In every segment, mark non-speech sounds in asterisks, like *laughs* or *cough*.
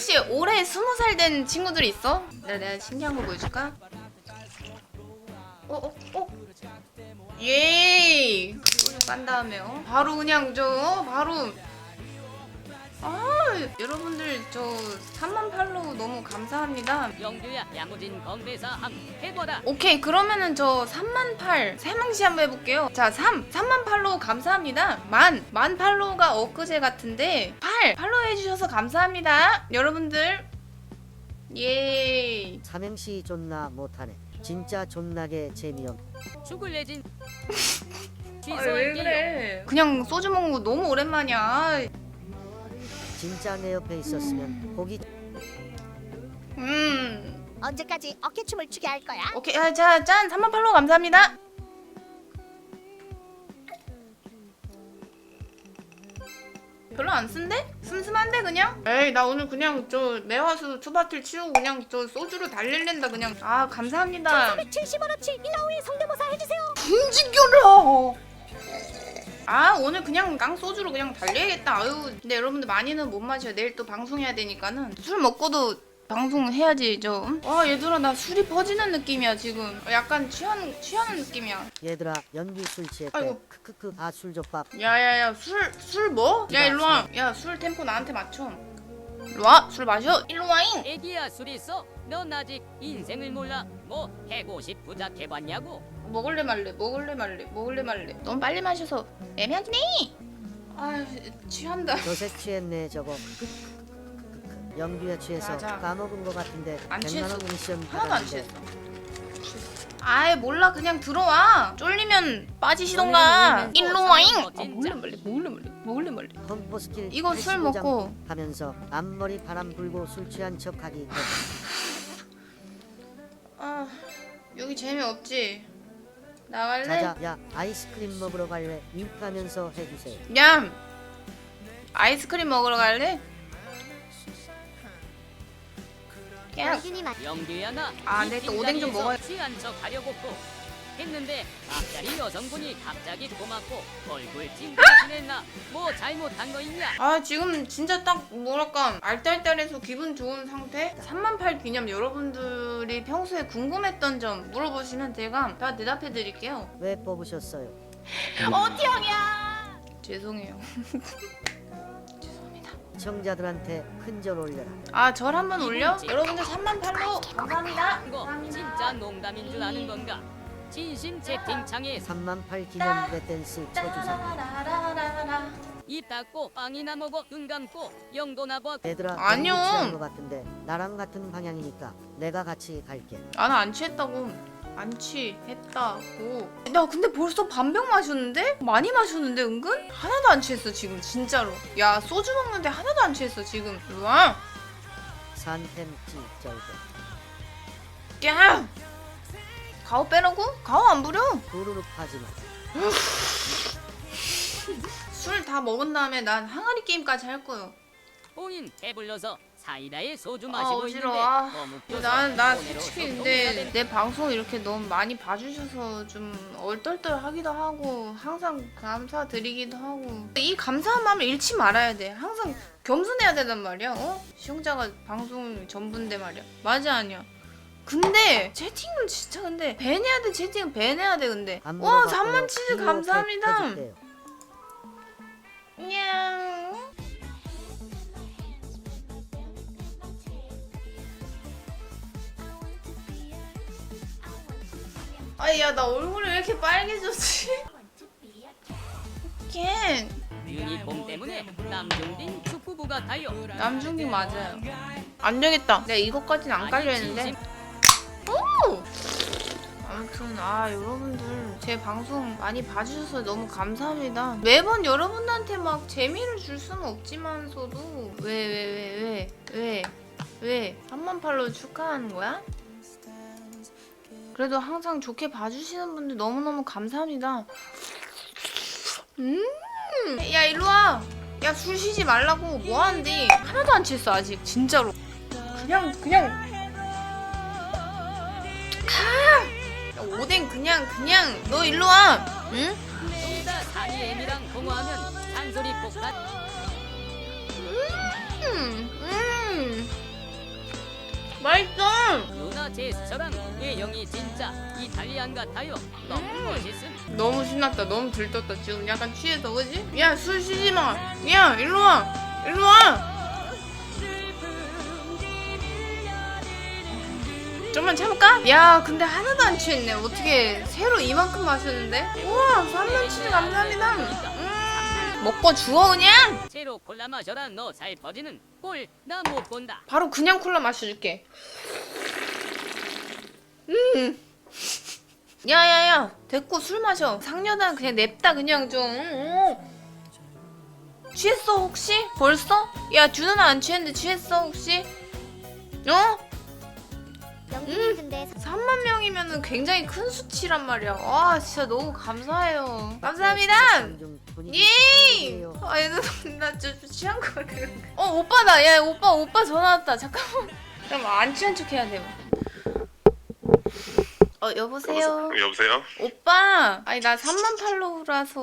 혹시 올해 스무 살 된 친구들 있어? 내가, 내가 신기한 거 보여줄까? 어, 어, 어? 예이! 깐 다음에, 어? 바로 그냥 저, 어? 바로. 아, 여러분들 저 3만 팔로우 너무 감사합니다. 영규야 야무진 건배사 함 해보라. 오케이 그러면은 저 3만 8 세망시 한번 해볼게요. 자 3, 3만 팔로우 감사합니다. 만, 만 팔로우가 엊그제 같은데 8 팔로우 해주셔서 감사합니다. 여러분들 예. 삼행시 존나 못하네. 진짜 존나게 재미없. 죽을 내진. *laughs* 아, 왜 그래? 그냥 소주 먹는 거 너무 오랜만이야 진짜 내 옆에 있었으면 보기 음 언제까지 어깨춤을 추게 할 거야? 오케이 아, 자 짠 3만 팔로우 감사합니다 별로 안 쓴데? 슴슴한데 그냥? 에이 나 오늘 그냥 저 매화수 투바틀 치우고 그냥 저 소주로 달릴랜다 그냥 아 감사합니다 370원어치 1라운드 성대모사 해주세요. 움직여라 아 오늘 그냥 깡 소주로 그냥 달려야겠다. 아유 근데 여러분들 많이는 못 마셔 내일 또 방송해야 되니까는. 술 먹고도 방송 해야지 좀 아 얘들아 나 술이 퍼지는 느낌이야 지금. 약간 취한, 취하는 느낌이야. 얘들아 연기 술 취했대. 아이고. 크크크. 아 술 족밥. 야야야 술 술 뭐? 야 일로 와. 야 술 템포 나한테 맞춰 일로와 술 마셔. 일로와잉. 애기야 술 있어? 넌 아직 인생을 몰라. 뭐 해고식 부작 해봤냐고? 먹을래 말래 먹을래 말래 먹을래 말래. 너무 빨리 마셔서 애매하긴 해아 취한다. *laughs* 저새 취했네 저거. 연기야 취해서 맞아. 까먹은 거 같은데 안 100만 원 취했어. 미션 하나도 안 받았는데. 취했어 아이 몰라. 그냥 들어와. 쫄리면 빠지시던가. 일로 와잉! 아 먹을래 말래 먹을래 말래 먹을래 말래. 컴포 스킬 이거 술 85장 먹고. 하면서 앞머리 바람 불고 술 취한 척하기. 아 여기 재미없지? 나갈래? 자자 야 아이스크림 먹으러 갈래? 윙크하면서 해주세요. 야 아이스크림 먹으러 갈래? 야 여기니만 영규야 나. 아, 이 네, 또 오뎅 좀 먹어야- 취한 척 하려고고 했는데 앞자리 여성분이 갑자기 고맙고 얼굴 찡긋지냈나. 뭐 잘못한 거 있냐? 아 지금 진짜 딱 뭐랄까 알딸딸해서 기분 좋은 상태? 3만 8 기념 여러분들이 평소에 궁금했던 점 물어보시면 제가 다 대답해 드릴게요. 왜 뽑으셨어요? 어디 형이야? 죄송해요 *laughs* 시청자들한테 큰 절 올려라 아 절 한번 올려? 이분지. 여러분들 3만 8로 감사합니다 이거. 진짜 농담인 줄 아는 건가 진심 채팅창에 3만 8 기념 댄스 쳐주세요. 입 닫고 빵이나 먹어 눈 감고 영도나 봐 얘들아 아니요. 취한 같은데 나랑 같은 방향이니까 내가 같이 갈게 나는 안 취했다고 안 취했다고 나 근데 벌써 반병 마셨는데? 많이 마셨는데 은근? 하나도 안 취했어 지금 진짜로 야 소주 먹는데 하나도 안 취했어 지금 일로 와 산템 찌절대 야! 가오 빼라고? 가오 안 부려 후루룩 하지마 술 다 먹은 다음에 난 항아리 게임까지 할 거예요 본인 배불러서 사이다에 소주 아 마시고 어지러워. 있는데 아, 너무 난, 난 솔직히 근데 되는 내 방송 이렇게 너무 많이 봐주셔서 좀 얼떨떨하기도 하고 항상 감사드리기도 하고. 이 감사한 마음을 잃지 말아야 돼. 항상 겸손해야 된단 말이야 어? 시청자가 방송 전부인데 말이야. 맞아 아니야? 근데 채팅은 진짜 근데 밴해야 돼 채팅은 밴해야 돼 근데. 안와 물어봤고요. 3만 치즈 감사합니다. 해줄게요. 냥 아야 나 얼굴이 왜 이렇게 빨개졌지? 깬 유니폼 때문에 남중딩 축구부 같아요. 남중딩 맞아요. 안 되겠다. 내가 이것까지는 안 깔려 했는데. 오! 아무튼 아 여러분들 제 방송 많이 봐주셔서 너무 감사합니다. 매번 여러분들한테 막 재미를 줄 수는 없지만서도 왜 왜 왜 왜 왜 왜? 3만 팔로 축하하는 거야? 그래도 항상 좋게 봐주시는 분들 너무너무 감사합니다 음! 야 일로 와. 야 술 쉬지 말라고 뭐 하는데 하나도 안 취했어 아직 진짜로. 그냥 그냥. 아! 야, 오뎅 그냥 그냥 너 일로 와. 응? 폭탄 음, 음. 맛있어. 누나 제스처랑 외형이 진짜 이탈리안 같아요. 너무 음. 멋있음. 너무 신났다. 너무 들떴다. 지금 약간 취해서 그지? 야 술 쉬지 마. 야 일로 와. 일로 와. 좀만 참을까? 야 근데 하나도 안 취했네. 어떻게 새로 이만큼 마셨는데? 우와 3만 감사합니다. 음, 먹고 죽어 그냥. 제로 콜라 마셔라 너살 퍼지는 꼴 나 못 본다. 바로 그냥 콜라 마셔줄게. 음. 야야야, 됐고 술 마셔. 상여단 그냥 냅다 그냥 좀. 음. 취했어 혹시? 벌써? 야 준호는 안 취했는데 취했어 혹시? 어? 근데 3만 명이면은 굉장히 큰 수치란 말이야. 와 진짜 너무 감사해요. 감사합니다. 예! 아 얘들 *laughs* 나좀 취한 거 같아. 어 오빠다. 야 오빠 오빠 전화 왔다. 잠깐만. *laughs* 그럼 안 취한 척 해야 돼. 어 여보세요. 여보세요? 오빠. 아니 나 3만 팔로우라서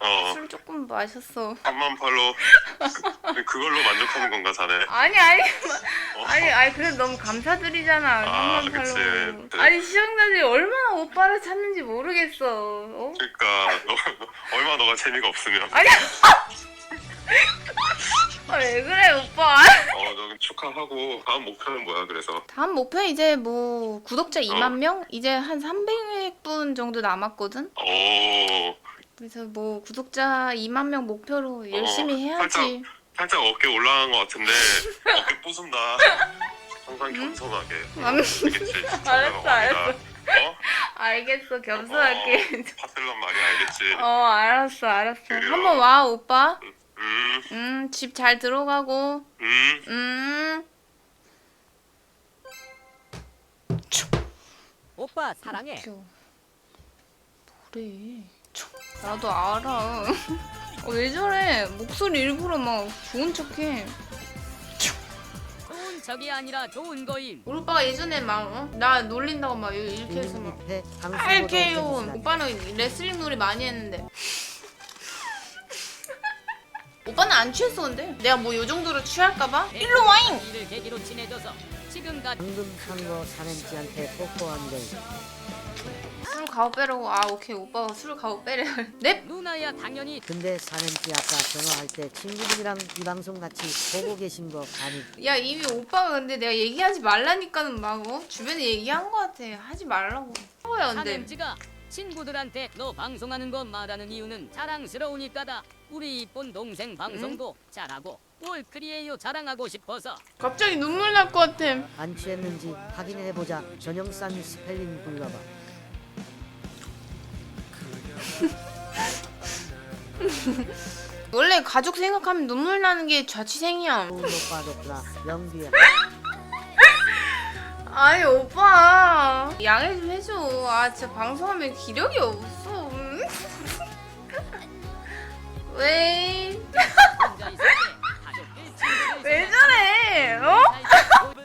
어, 술 조금 마셨어. 3만 팔로 *laughs* 그걸로 만족하는 건가 자네? 아니 아니 어, 아니 아니 그래도 너무 감사드리잖아. 아, 3만 그치. 팔로우. 네. 아니 시청자들이 얼마나 오빠를 찾는지 모르겠어. 어? 그러니까 너 얼마 너가 재미가 없으면 아니. 아, 왜 그래 오빠? 어, 너 축하하고 다음 목표는 뭐야? 그래서 다음 목표 이제 뭐 구독자 2만 명? 이제 한 300분 정도 남았거든. 오 그래서 뭐 구독자 2만 명 목표로 열심히 해야지. 살짝 어깨 올라간 것 같은데 어깨 부순다. 항상 겸손하게. 음. 알겠지? 알았어, 알았어. 어? 알겠어, 겸손할게. 파틀런 말이 알겠지? 어, 알았어, 알았어. 그래요. 한번 와, 오빠. 음, 음, 집 잘 들어가고. 음. 음. 오빠 사랑해. 귀여워. 뭐래? 참, 나도 알아. *laughs* 어, 왜 저래? 목소리 일부러 막 좋은 척해. 좋은 적이 아니라 좋은 거임. 우리 오빠가 예전에 막, 어? 나 놀린다고 막 이렇게 해서 막. 방수보다 할게요. 재밌으라. 오빠는 레슬링 놀이 많이 했는데. 오빠는 안 취했어 근데. 내가 뭐 요 정도로 취할까봐? 일로 와잉. 이를 계기로 친해져서 지금 다 방금 산거 사nem씨한테 뽀뽀한 게 술 가오 빼라고. 아 오케이 오빠가 술 가오 빼래. 넵. 누나야 당연히 근데 사nem씨 아까 전화할 때 친구들이랑 이 방송 같이 보고 계신 거 아니 야 이미 오빠가 근데 내가 얘기하지 말라니까는 막 어? 주변에 얘기한 거 같아. 하지 말라고. 뭐야 근데. 사nem지가 친구들한테 너 방송하는 거 말하는 이유는 자랑스러우니까다. 우리 이쁜 동생 방송도 잘하고 꼴크리에요 자랑하고 싶어서 갑자기 눈물 날 것 같아. 안 취했는지 확인해보자 전영산 스펠링 불러봐 *laughs* 원래 가족 생각하면 눈물 나는 게. 좋은 오빠 됐다 영규야 아니 오빠 양해 좀 해줘. 아 진짜 방송하면 기력이 없어. 음. *laughs* 왜?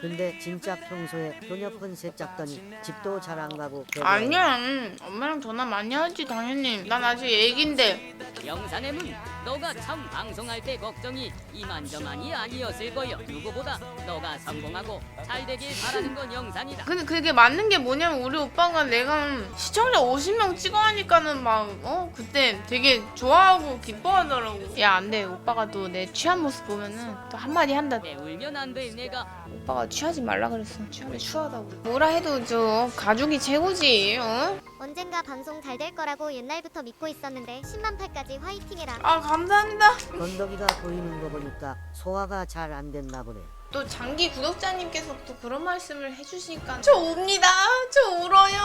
근데 진짜 평소에 돈 옆은 새 짝더니 집도 잘 안 가고. 아니야. 엄마랑 전화 많이 하지 당연히. 난 아직 애긴데. 영사nem은 너가 처음 방송할 때 걱정이 이만저만이 아니었을 거요. 누구보다 너가 성공하고 잘 되길 바라는 건 영산이다. 근데 그게 맞는 게 뭐냐면 우리 오빠가 내가 시청자 50명 찍어 하니까는 막 어 그때 되게 좋아하고 기뻐하더라고. 야 안 돼. 오빠가 또 내 취한 모습 보면은 또 한마디 한다. 왜 울면 안 돼 내가 오빠가 취하지 말라 그랬어. 취하면 추하다고. 뭐라 해도 저 가족이 최고지. 어? 언젠가 방송 잘 될 거라고 옛날부터 믿고 있었는데 10만 팔까지 화이팅해라. 아 감사합니다. 건더기가 보이는 거 보니까 소화가 잘 안 됐나 보네 또 장기 구독자님께서 또 그런 말씀을 해주시니까 저 웁니다. 저 울어요.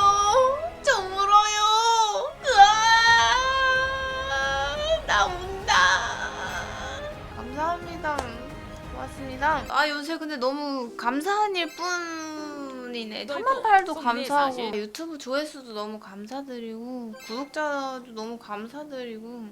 저 울어요. 으아, 나 운다. 감사합니다. 고맙습니다. 아 요새 근데 너무 감사한 일뿐이네. 천만 팔도 감사하고 유튜브 조회수도 너무 감사드리고 구독자도 너무 감사드리고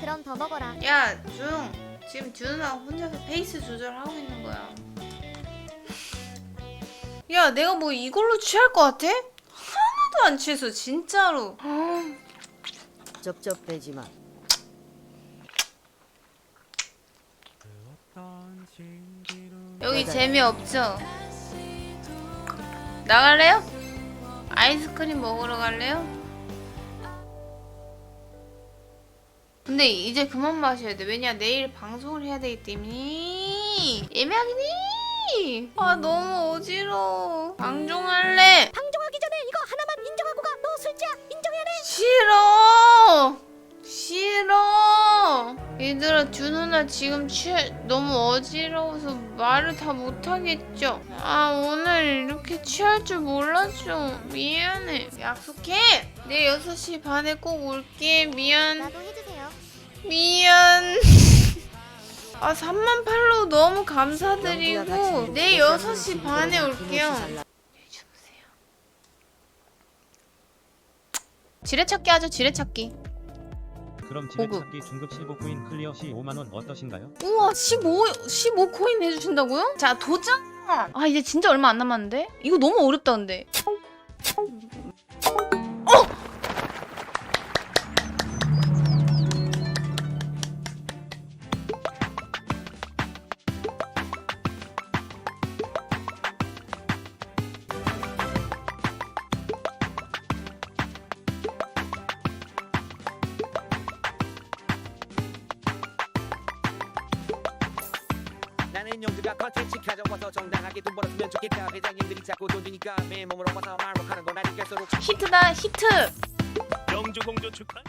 그럼 더 먹어라. 야, 중. 지금 준우가 혼자서 페이스 조절하고 있는 거야. *laughs* 야, 내가 뭐 이걸로 취할 것 같아? 하나도 안 취했어, 진짜로. 아, 쩝쩝대지 마 어떤 신기루 여기. 재미없죠? 나갈래요? 아이스크림 먹으러 갈래요? 근데 이제 그만 마셔야 돼. 왜냐 내일 방송을 해야 되기 때문에 예매하기니. 아 너무 어지러워. 방종할래. 방종하기 전에 이거 하나만 인정하고 가. 너 술지야 인정해야 돼. 싫어. 얘들아 주 누나 지금 취해 너무 어지러워서 말을 다 못하겠죠. 아 오늘 이렇게 취할 줄 몰랐죠. 미안해. 약속해. 내일 6시 반에 꼭 올게. 미안. 나도 해주세요. 미안. *laughs* 아 3만 팔로우 너무 감사드리고 내일 먹고 6시 사는 반에 올게요. 지뢰찾기 하죠 지뢰찾기. 그럼 오구. 지뢰찾기 중급 15코인 클리어 시 5만원 어떠신가요? 우와 15 15코인 해주신다고요? 자 도전. 아 이제 진짜 얼마 안 남았는데 이거 너무 어렵다 근데. 나는 용두가 컨텐츠 가져와서 정당하게 돈 벌었으면 좋겠다 회장님들이 자꾸 돈 주니까 맨 몸으로 와서 말 못하는 건 아직 갈수록 히트다 히트. 영주 공주 축하